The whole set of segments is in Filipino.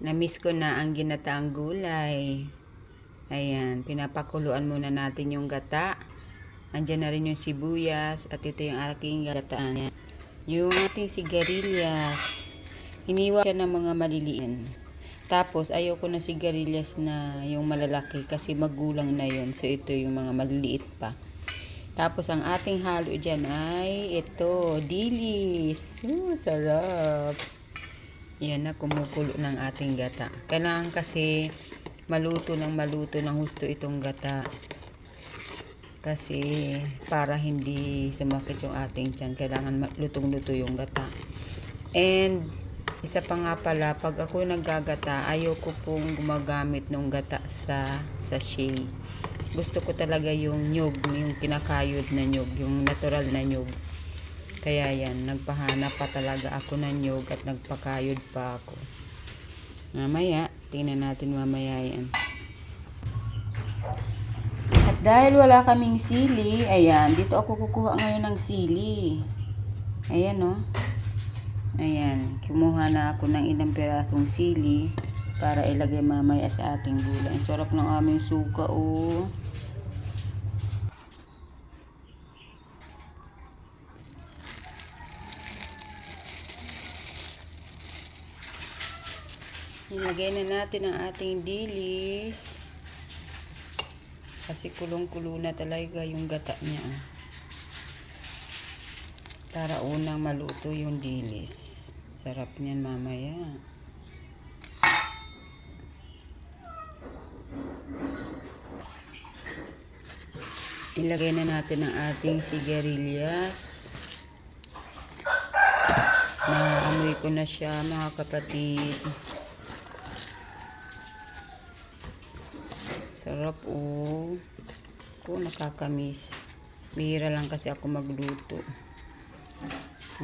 Namiss ko na ang ginataang gulay. Ayan, pinapakuluan muna natin yung gata. Andyan na rin yung sibuyas at ito yung aking gataan. Yung ating sigarilyas. Hiniwa siya ng mga maliliin. Tapos, ayoko na sigarilyas na yung malalaki kasi magulang na yun. So, ito yung mga maliliit pa. Tapos, ang ating halo dyan ay ito, dilis. Oh, sarap. Yan na, kumukulo ng ating gata. Kailangan kasi maluto ng maluto ng husto itong gata. Kasi para hindi sumakit yung ating tiyan, kailangan lutong-luto yung gata. And isa pa nga pala, pag ako naggagata, ayoko pong gumagamit ng gata sa sachet. Gusto ko talaga yung nyug, yung kinakayod na nyug, yung natural na nyug. Kaya yan, nagpahanap pa talaga ako ng nyug at nagpakayod pa ako. Mamaya, tingnan natin mamaya yan. At dahil wala kaming sili, ayan, dito ako kukuha ngayon ng sili. Ayan oh. Ayan, kumuha na ako ng ilang pirasong sili para ilagay mamaya sa ating gulay. Ang sarap ng aming suka oh. Ilagay na natin ang ating dilis. Kasi kulong-kulo na talaga yung gata niya. Para unang maluto yung dilis. Sarap niyan mamaya. Ilagay na natin ang ating sigarilyas. Naamoy ko na siya mga kapatid. Sarap oh. Ko nakakamiss. Bihira lang kasi ako magluto.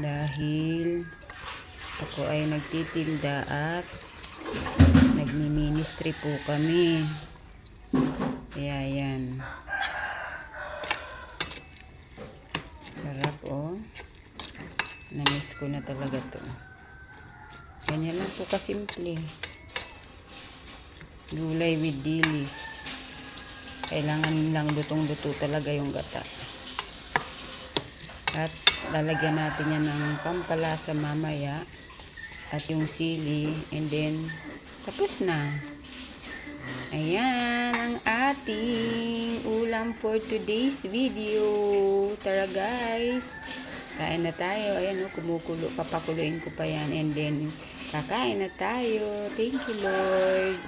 Dahil ako ay nagtitinda at nagmi-ministry po kami. Kaya yan. Sarap oh. Namiss ko na talaga to. Ganyan lang po kasimple. Gulay with dilis. Kailangan lang lutong-luto talaga yung gata. At lalagyan natin yan ng pampalasa mamaya. At yung sili. And then, tapos na. Ayan ang ating ulam for today's video. Tara guys. Kain na tayo. Ayan o, kumukulo. Papakuluin ko pa yan. And then, kakain na tayo. Thank you Lord.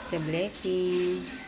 It's a blessing.